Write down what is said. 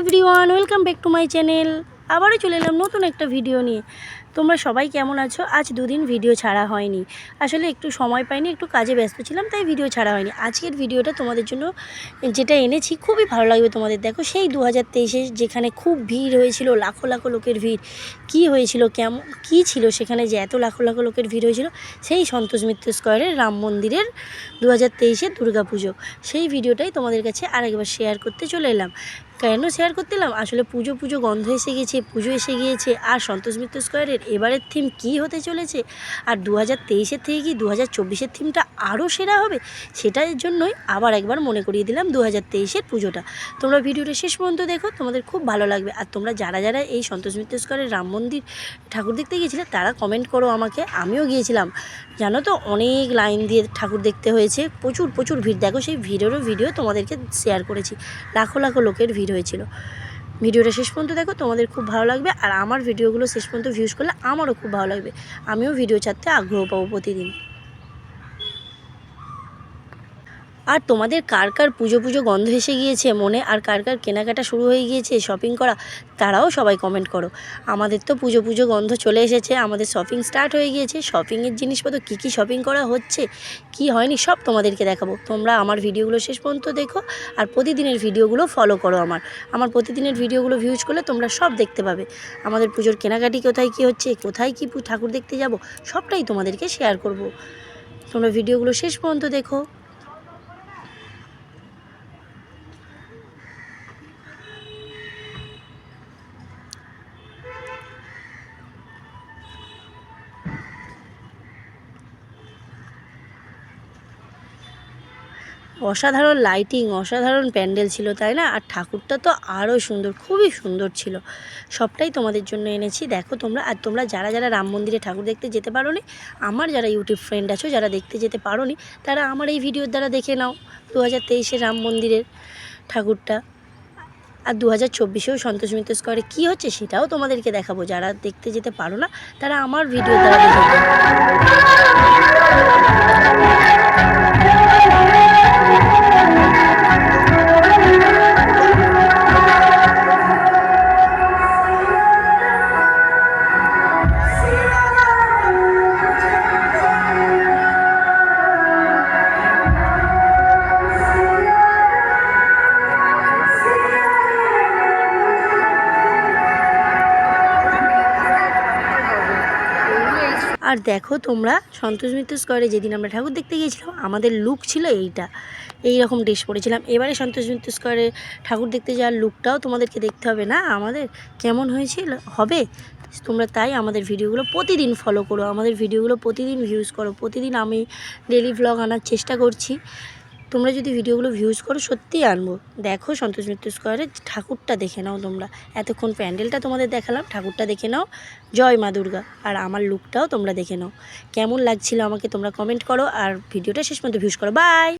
Everyone welcome back to my channel. আবারও চলে এলাম নতুন একটা ভিডিও নিয়ে। তোমরা সবাই কেমন আছো? আজ দুদিন ভিডিও ছাড়া হয়নি। আসলে একটু সময় পাইনি, একটু কাজে ব্যস্ত ছিলাম, তাই ভিডিও ছাড়া হয়নি। আজকের ভিডিওটা তোমাদের জন্য যেটা এনেছি, খুবই ভালো লাগবে তোমাদের। দেখো, সেই দু হাজার যেখানে খুব ভিড় হয়েছিল, লাখো লাখো লোকের ভিড়, কি হয়েছিল কেমন কি ছিল সেখানে যে এত লাখো লাখো লোকের ভিড় হয়েছিল, সেই সন্তোষ মিত্র স্কোয়ারের রাম মন্দিরের দু হাজার তেইশের দুর্গাপুজো। সেই ভিডিওটাই তোমাদের কাছে আরেকবার শেয়ার করতে চলে এলাম। কেন শেয়ার করতে এলাম? আসলে পুজো পুজো গন্ধ এসে গেছে, পুজো এসে গিয়েছে, আর সন্তোষ মিত্র স্কোয়ারের এবারের থিম কি হতে চলেছে? আর দু হাজার তেইশের থেকে কি দু হাজার চব্বিশের থিমটা আরও সেরা হবে? সেটার জন্যই আবার একবার মনে করিয়ে দিলাম দু হাজার তেইশের পুজোটা। তোমরা ভিডিওটা শেষ পর্যন্ত দেখো, তোমাদের খুব ভালো লাগবে। আর তোমরা যারা যারা এই সন্তোষ মিত্র স্কোয়ারের রাম মন্দির ঠাকুর দেখতে গিয়েছিলে, তারা কমেন্ট করো আমাকে, আমিও গিয়েছিলাম। জানো তো, অনেক লাইন দিয়ে ঠাকুর দেখতে হয়েছে, প্রচুর প্রচুর ভিড়। দেখো, সেই ভিড়েরও ভিডিও তোমাদেরকে শেয়ার করেছি। লাখো লাখো লোকের ভিড় হয়েছিল। ভিডিওটা শেষ পর্যন্ত দেখো, তোমাদের খুব ভালো লাগবে আর আমার ভিডিওগুলো শেষ পর্যন্ত ভিউজ করলে আমারও খুব ভালো লাগবে। আমিও ভিডিও ছাড়তে আগ্রহ পাবো প্রতিদিন। আর তোমাদের কার কার পুজো পুজো গন্ধ এসে গিয়েছে মনে? আর কার কার কেনাকাটা শুরু হয়ে গিয়েছে শপিং করা? তারাও সবাই কমেন্ট করো। আমাদের তো পুজো পুজো গন্ধ চলে এসেছে, আমাদের শপিং স্টার্ট হয়ে গিয়েছে। শপিংয়ের জিনিসপত্র কী কী শপিং করা হচ্ছে, কি হয়নি সব তোমাদেরকে দেখাবো। তোমরা আমার ভিডিওগুলো শেষ পর্যন্ত দেখো আর প্রতিদিনের ভিডিওগুলো ফলো করো আমার। আমার প্রতিদিনের ভিডিওগুলো ভিউজ করলে তোমরা সব দেখতে পাবে। আমাদের পুজোর কেনাকাটি কোথায় কী হচ্ছে, কোথায় কী ঠাকুর দেখতে যাব, সবটাই তোমাদেরকে শেয়ার করব। তোমরা ভিডিওগুলো শেষ পর্যন্ত দেখো। অসাধারণ লাইটিং অসাধারণ প্যান্ডেল ছিল, তাই না? আর ঠাকুরটা তো আরও সুন্দর, খুবই সুন্দর ছিল। সবটাই তোমাদের জন্য এনেছি। দেখো তোমরা, আর তোমরা যারা যারা রাম মন্দিরে ঠাকুর দেখতে যেতে পারো নি আমার যারা ইউটিউব ফ্রেন্ড আছো, যারা দেখতে যেতে পারো নি তারা আমার এই ভিডিওর দ্বারা দেখে নাও দু হাজার তেইশে রাম মন্দিরের ঠাকুরটা। আর দু হাজার চব্বিশেও সন্তোষ মিত্র স্কোয়ারে কী হচ্ছে সেটাও তোমাদেরকে দেখাবো। যারা দেখতে যেতে পারো না, তারা আমার ভিডিও দ্বারা দেখে আর দেখো তোমরা সন্তোষ মিত্র স্কোয়ারে যেদিন আমরা ঠাকুর দেখতে গিয়েছিলাম, আমাদের লুক ছিল এইটা। এই রকম ড্রেস পরেছিলাম। এবারে সন্তোষ মিত্র স্কোয়ারে ঠাকুর দেখতে যাওয়ার লুকটাও তোমাদেরকে দেখতে হবে না? আমাদের কেমন হয়েছিল? হবে। তোমরা তাই আমাদের ভিডিওগুলো প্রতিদিন ফলো করো। আমাদের ভিডিওগুলো প্রতিদিন ভিউজ করো। প্রতিদিন আমি ডেলি ভ্লগ আনার চেষ্টা করছি। তোমরা যদি ভিডিওগুলো ভিউজ করো, সত্যিই আনব। দেখো সন্তোষ মিত্র স্কোয়ারের ঠাকুরটা দেখে নাও তোমরা। এতক্ষণ প্যান্ডেলটা তোমাদের দেখালাম, ঠাকুরটা দেখে নাও। জয় মা দুর্গা। আর আমার লুকটাও তোমরা দেখে নাও। কেমন লাগছিল আমাকে তোমরা কমেন্ট করো, আর ভিডিওটা শেষ পর্যন্ত ভিউজ করো। বাই